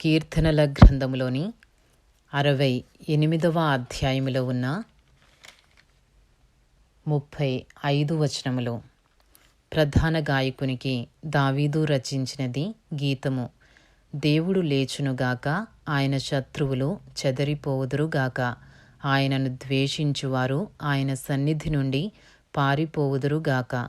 కీర్తనల గ్రంథములోని అరవై ఎనిమిదవ అధ్యాయములో ఉన్న ముప్పై ఐదు వచనములు ప్రధాన గాయకునికి దావీదు రచించినది గీతము. దేవుడు లేచునుగాక ఆయన శత్రువులు చెదరిపోవుదురుగాక ఆయనను ద్వేషించువారు ఆయన సన్నిధి నుండి పారిపోవుదురుగాక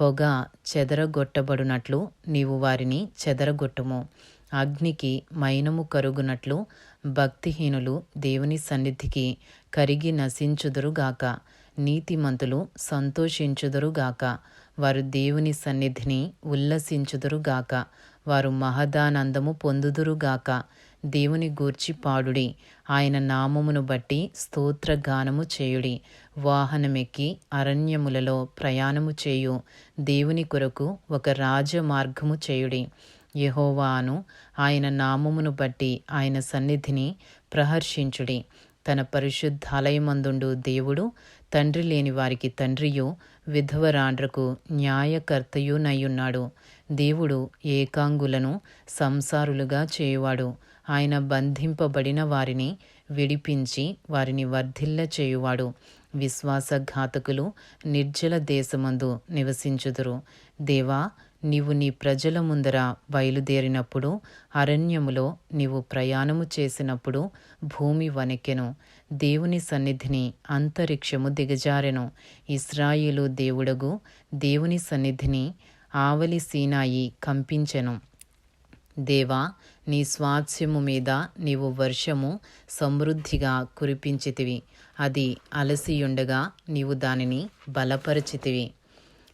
పొగ చెదరగొట్టబడునట్లు నీవు వారిని చెదరగొట్టుము. అగ్నికి మైనము కరుగునట్లు భక్తిహీనులు దేవుని సన్నిధికి కరిగి నశించుదురుగాక. నీతిమంతులు సంతోషించుదురుగాక. వారు దేవుని సన్నిధిని ఉల్లసించుదురుగాక. వారు మహదానందము పొందుదురుగాక. దేవుని గూర్చి పాడుడి. ఆయన నామమును బట్టి స్తోత్రగానము చేయుడి. వాహనమెక్కి అరణ్యములలో ప్రయాణము చేయు. దేవుని కొరకు ఒక రాజమార్గము చేయుడి. యహోవాను ఆయన నామమును బట్టి ఆయన సన్నిధిని ప్రహర్షించుడి. తన పరిశుద్ధాలయమందుండు దేవుడు తండ్రి లేని వారికి తండ్రియు విధవరాండ్రకు న్యాయకర్తయునయ్యున్నాడు. దేవుడు ఏకాంగులను సంసారులుగా చేయువాడు. ఆయన బంధింపబడిన వారిని విడిపించి వారిని వర్ధిల్ల చేయువాడు. విశ్వాసఘాతకులు నిర్జల దేశమందు నివసించుదురు. దేవా నీవు నీ ప్రజల ముందర బయలుదేరినప్పుడు అరణ్యములో నీవు ప్రయాణము చేసినప్పుడు భూమి వణెకెను. దేవుని సన్నిధిని అంతరిక్షము దిగజారెను. ఇస్రాయిలు దేవుడగు దేవుని సన్నిధిని ఆవలి సీనాయి కంపించెను. దేవా నీ స్వాస్యము మీద నీవు వర్షము సమృద్ధిగా కురిపించితివి. అది అలసియుండగా నీవు దానిని బలపరచితివి.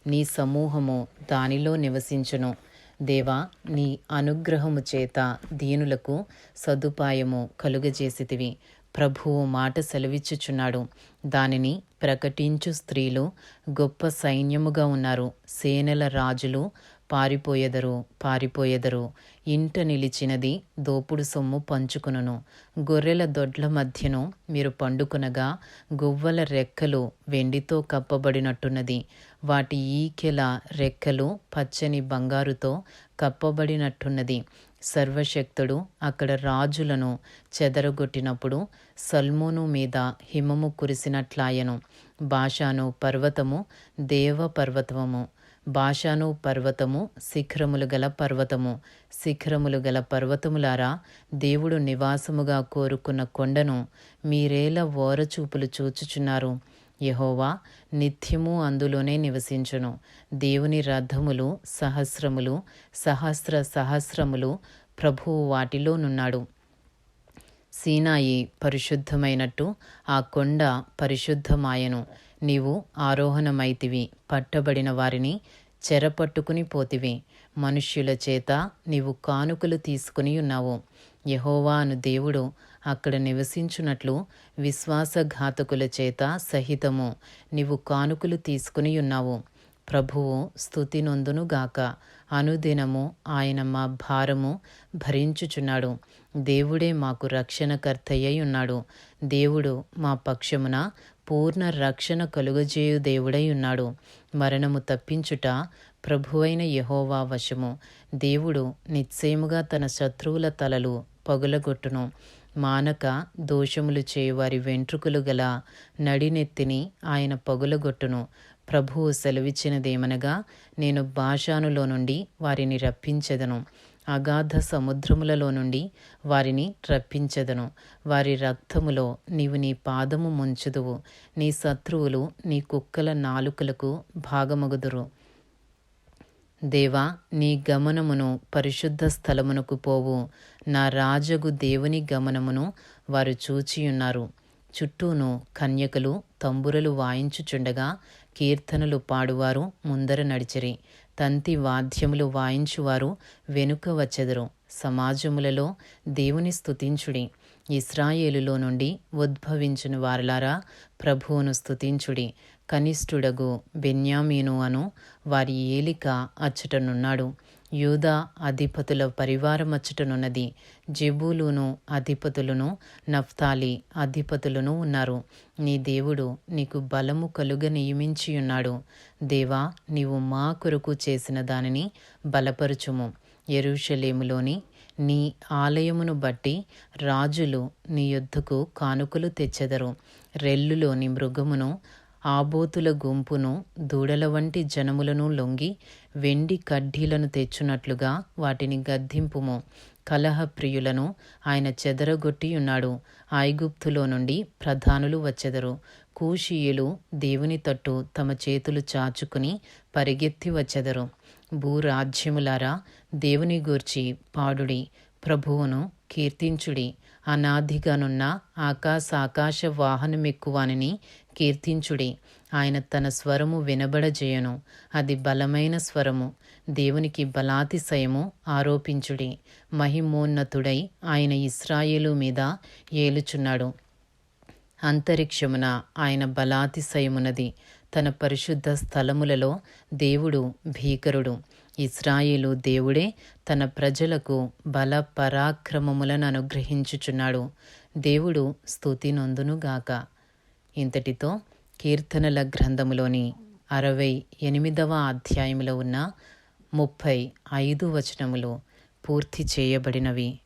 నీ సమూహము దానిలో నివసించును. దేవా నీ అనుగ్రహము చేత దీనులకు సదుపాయము కలుగజేసితివి. ప్రభువు మాట సెలవిచ్చుచున్నాడు. దానిని ప్రకటించు స్త్రీలు గొప్ప సైన్యముగా ఉన్నారు. సేనల రాజులు పారిపోయెదరు పారిపోయెదరు. ఇంట నిలిచినది దోపుడు సొమ్ము పంచుకును గొర్రెల దొడ్ల మధ్యను మీరు పండుకునగా గువ్వల రెక్కలు వెండితో కప్పబడినట్టున్నది. వాటి ఈకెల రెక్కలు పచ్చని బంగారుతో కప్పబడినట్టున్నది. సర్వశక్తుడు అక్కడ రాజులను చెదరగొట్టినప్పుడు సల్మోను మీద హిమము కురిసినట్లాయను. భాషాను పర్వతము దేవ పర్వతము భాషాను పర్వతము శిఖరములు గల పర్వతము. శిఖరములు గల పర్వతములారా దేవుడు నివాసముగా కోరుకున్న కొండను మీరేల ఓరచూపులు చూచుచున్నారు. యహోవా నిత్యము అందులోనే నివసించును. దేవుని రథములు సహస్రములు సహస్ర సహస్రములు ప్రభువు వాటిలోనున్నాడు సీనాయి పరిశుద్ధమైనట్టు ఆ కొండ పరిశుద్ధమాయను. నీవు ఆరోహణమైతివి పట్టబడిన వారిని చెరపట్టుకుని పోతివి. మనుష్యుల చేత నీవు కానుకలు తీసుకుని ఉన్నావు. యహోవా అను దేవుడు అక్కడ నివసించున్నట్లు విశ్వాసఘాతకుల చేత సహితము నీవు కానుకలు తీసుకుని ఉన్నావు. ప్రభువు స్థుతి నొందునుగాక అనుదినము ఆయన మా భారము భరించుచున్నాడు. దేవుడే మాకు రక్షణకర్తయ్యై ఉన్నాడు. దేవుడు మా పక్షమున పూర్ణ రక్షణ కలుగజేయు దేవుడై ఉన్నాడు. మరణము తప్పించుట ప్రభువైన యహోవా వశము. దేవుడు నిశ్చయముగా తన శత్రువుల తలలు పగులగొట్టును. మానక దోషములు చేయువారి వెంట్రుకలు గల నడినెత్తిని ఆయన పగులగొట్టును. ప్రభువు సెలవిచ్చినదేమనగా నేను భాషానులో నుండి వారిని రప్పించెదను. అగాధ సముద్రములలో నుండి వారిని రప్పించెదను. వారి రక్తములో నీవు నీ పాదము ముంచుదువు. నీ శత్రువులు నీ కుక్కల నాలుకలకు భాగమగుదురు. దేవా నీ గమనమును పరిశుద్ధ స్థలమునకు పోవు. నా రాజగు దేవుని గమనమును వారు చూచియున్నారు. చుట్టూను కన్యకలు తంబురలు వాయించుచుండగా కీర్తనలు పాడువారు ముందర నడిచిరి. తంతి వాద్యములు వాయించువారు వెనుక వచ్చెదరు. సమాజములలో దేవుని స్థుతించుడి ఇస్రాయేలులో నుండి ఉద్భవించిన వారలారా ప్రభువును స్తుతించుడి. కనిష్ఠుడగు బెన్యామీను అను వారి ఏలిక అచ్చటనున్నాడు. యూదా అధిపతుల పరివారం అచ్చటనున్నది. జెబూలును అధిపతులను నఫ్తాలి అధిపతులను ఉన్నారు. నీ దేవుడు నీకు బలము కలుగ నియమించియున్నాడు దేవా నీవు మా కొరకు చేసిన దానిని బలపరుచుము. ఎరుషలేములోని నీ ఆలయమును బట్టి రాజులు నీ యొద్దకు కానుకలు తెచ్చెదరు. రెల్లులోని మృగమును ఆబోతుల గుంపును దూడల వంటి జనములను లొంగి వెండి కడ్డీలను తెచ్చునట్లుగా వాటిని గద్దింపుము. కలహప్రియులను ఆయన చెదరగొట్టి ఉన్నాడు ఐగుప్తులో నుండి ప్రధానులు వచ్చెదరు. కూషీయులు దేవుని తట్టు తమ చేతులు చాచుకుని పరిగెత్తి వచ్చెదరు. భూరాజ్యములారా దేవుని గూర్చి పాడుడి. ప్రభువును కీర్తించుడి. అనాదిగానున్న ఆకాశాకాశ వాహనమెక్కువానిని కీర్తించుడి. ఆయన తన స్వరము వినబడజేయను. అది బలమైన స్వరము. దేవునికి బలాతిశయము ఆరోపించుడి. మహిమోన్నతుడై ఆయన ఇస్రాయేలు మీద ఏలుచున్నాడు. అంతరిక్షమున ఆయన బలాతిశయమునది. తన పరిశుద్ధ స్థలములలో దేవుడు భీకరుడు. ఇస్రాయేలు దేవుడే తన ప్రజలకు బల పరాక్రమములను అనుగ్రహించుచున్నాడు. దేవుడు స్థుతి నొందునుగాక. ఇంతటితో కీర్తనల గ్రంథములోని అరవై ఎనిమిదవ అధ్యాయంలో ఉన్న ముప్పై ఐదు వచనములు పూర్తి చేయబడినవి.